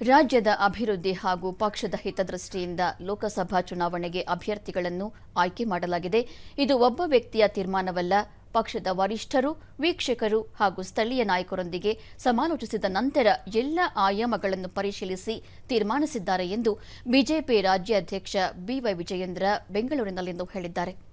ರಾಜ್ಯದ ಅಭಿವೃದ್ಧಿ ಹಾಗೂ ಪಕ್ಷದ ಹಿತದೃಷ್ಟಿಯಿಂದ ಲೋಕಸಭಾ ಚುನಾವಣೆಗೆ ಅಭ್ಯರ್ಥಿಗಳನ್ನು ಆಯ್ಕೆ ಮಾಡಲಾಗಿದೆ. ಇದು ಒಬ್ಬ ವ್ಯಕ್ತಿಯ ತೀರ್ಮಾನವಲ್ಲ. ಪಕ್ಷದ ವರಿಷ್ಠರು, ವೀಕ್ಷಕರು ಹಾಗೂ ಸ್ಥಳೀಯ ನಾಯಕರೊಂದಿಗೆ ಸಮಾಲೋಚಿಸಿದ ನಂತರ ಎಲ್ಲ ಆಯಾಮಗಳನ್ನು ಪರಿಶೀಲಿಸಿ ತೀರ್ಮಾನಿಸಿದ್ದಾರೆ ಎಂದು ಬಿಜೆಪಿ ರಾಜ್ಯಾಧ್ಯಕ್ಷ ಬಿವೈ ವಿಜಯೇಂದ್ರ ಬೆಂಗಳೂರಿನಲ್ಲಿಂದು ಹೇಳಿದ್ದಾರೆ.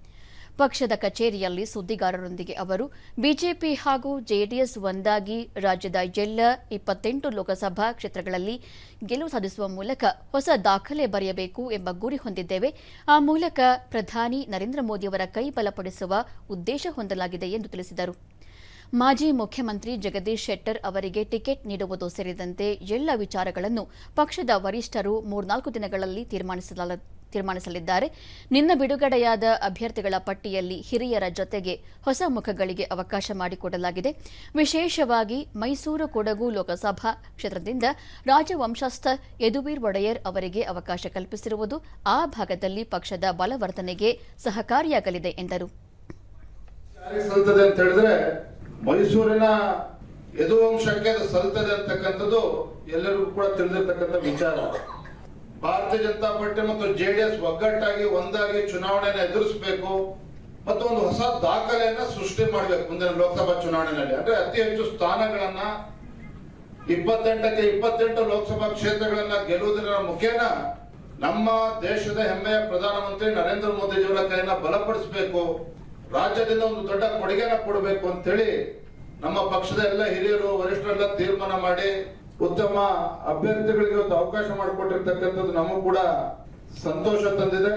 ಪಕ್ಷದ ಕಚೇರಿಯಲ್ಲಿ ಸುದ್ದಿಗಾರರೊಂದಿಗೆ ಅವರು, ಬಿಜೆಪಿ ಹಾಗೂ ಜೆಡಿಎಸ್ ಒಂದಾಗಿ ರಾಜ್ಯದ ಎಲ್ಲ ಇಪ್ಪತ್ತೆಂಟು ಲೋಕಸಭಾ ಕ್ಷೇತ್ರಗಳಲ್ಲಿ ಗೆಲುವು ಸಾಧಿಸುವ ಮೂಲಕ ಹೊಸ ದಾಖಲೆ ಬರೆಯಬೇಕು ಎಂಬ ಗುರಿ ಹೊಂದಿದ್ದೇವೆ. ಆ ಮೂಲಕ ಪ್ರಧಾನಿ ನರೇಂದ್ರ ಮೋದಿಯವರ ಕೈ ಬಲಪಡಿಸುವ ಉದ್ದೇಶ ಹೊಂದಲಾಗಿದೆ ಎಂದು ತಿಳಿಸಿದರು. ಮಾಜಿ ಮುಖ್ಯಮಂತ್ರಿ ಜಗದೀಶ್ ಶೆಟ್ಟರ್ ಅವರಿಗೆ ಟಿಕೆಟ್ ನೀಡುವುದು ಸೇರಿದಂತೆ ಎಲ್ಲ ವಿಚಾರಗಳನ್ನು ಪಕ್ಷದ ವರಿಷ್ಠರು ಮೂರ್ನಾಲ್ಕು ದಿನಗಳಲ್ಲಿ ತೀರ್ಮಾನಿಸಲಾ ತೀರ್ಮಾನಿಸಲಿದ್ದಾರೆ. ನಿನ್ನ ಬಿಡುಗಡೆಯಾದ ಅಭ್ಯರ್ಥಿಗಳ ಪಟ್ಟಿಯಲ್ಲಿ ಹಿರಿಯರ ಜೊತೆಗೆ ಹೊಸ ಮುಖಗಳಿಗೆ ಅವಕಾಶ ಮಾಡಿಕೊಡಲಾಗಿದೆ. ವಿಶೇಷವಾಗಿ ಮೈಸೂರು ಕೊಡಗು ಲೋಕಸಭಾ ಕ್ಷೇತ್ರದಿಂದ ರಾಜವಂಶಸ್ಥ ಯದುವೀರ್ ಒಡೆಯರ್ ಅವರಿಗೆ ಅವಕಾಶ ಕಲ್ಪಿಸಿರುವುದು ಆ ಭಾಗದಲ್ಲಿ ಪಕ್ಷದ ಬಲವರ್ಧನೆಗೆ ಸಹಕಾರಿಯಾಗಲಿದೆ ಎಂದರು. ಮೈಸೂರಿನ ಯದುವಂಶಕ್ಕೆ ಸಲ್ತದೆ ಅಂತಕ್ಕಂಥದ್ದು ಎಲ್ಲರಿಗೂ ಕೂಡ ತಿಳಿದಿರ್ತಕ್ಕಂಥ ವಿಚಾರ. ಭಾರತೀಯ ಜನತಾ ಪಾರ್ಟಿ ಮತ್ತು ಜೆ ಡಿ ಎಸ್ ಒಗ್ಗಟ್ಟಾಗಿ ಒಂದಾಗಿ ಚುನಾವಣೆಯನ್ನು ಎದುರಿಸಬೇಕು ಮತ್ತು ಒಂದು ಹೊಸ ದಾಖಲೆಯನ್ನ ಸೃಷ್ಟಿ ಮಾಡಬೇಕು ಮುಂದಿನ ಲೋಕಸಭಾ ಚುನಾವಣೆಯಲ್ಲಿ ಅಂದ್ರೆ ಅತಿ ಹೆಚ್ಚು ಸ್ಥಾನಗಳನ್ನ ಇಪ್ಪತ್ತೆಂಟಕ್ಕೆ ಇಪ್ಪತ್ತೆಂಟು ಲೋಕಸಭಾ ಕ್ಷೇತ್ರಗಳನ್ನ ಗೆಲ್ಲುವುದರ ಮುಖೇನ ನಮ್ಮ ದೇಶದ ಹೆಮ್ಮೆಯ ಪ್ರಧಾನಮಂತ್ರಿ ನರೇಂದ್ರ ಮೋದಿಜಿಯವರ ಕೈಯನ್ನ ಬಲಪಡಿಸಬೇಕು, ರಾಜ್ಯದಿಂದ ಒಂದು ದೊಡ್ಡ ಕೊಡುಗೆನ ಕೊಡಬೇಕು ಅಂತೇಳಿ ನಮ್ಮ ಪಕ್ಷದ ಎಲ್ಲ ಹಿರಿಯರು, ವರಿಷ್ಠರೆಲ್ಲ ತೀರ್ಮಾನ ಮಾಡಿ ಉತ್ತಮ ಅಭ್ಯರ್ಥಿಗಳಿಗೆ ಒಂದು ಅವಕಾಶ ಮಾಡಿಕೊಟ್ಟಿರ್ತಕ್ಕಂಥದ್ದು ನಮಗೂ ಕೂಡ ಸಂತೋಷ ತಂದಿದೆ.